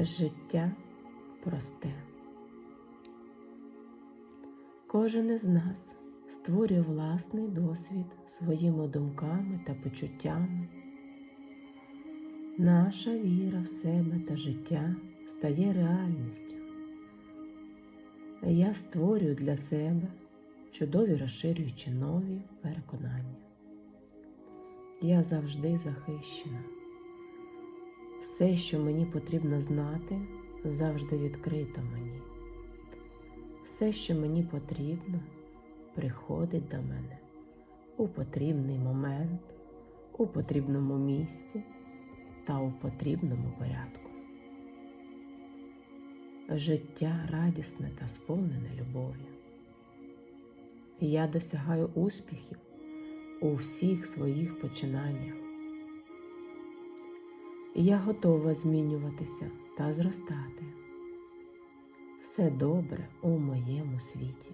Життя просте. Кожен із нас створює власний досвід своїми думками та почуттями. Наша віра в себе та життя стає реальністю. Я створюю для себе чудові розширюючи нові переконання. Я завжди захищена. Все, що мені потрібно знати, завжди відкрито мені. Все, що мені потрібно, приходить до мене у потрібний момент, у потрібному місці та у потрібному порядку. Життя радісне та сповнене любов'ю. Я досягаю успіхів у всіх своїх починаннях. І я готова змінюватися та зростати. Все добре у моєму світі.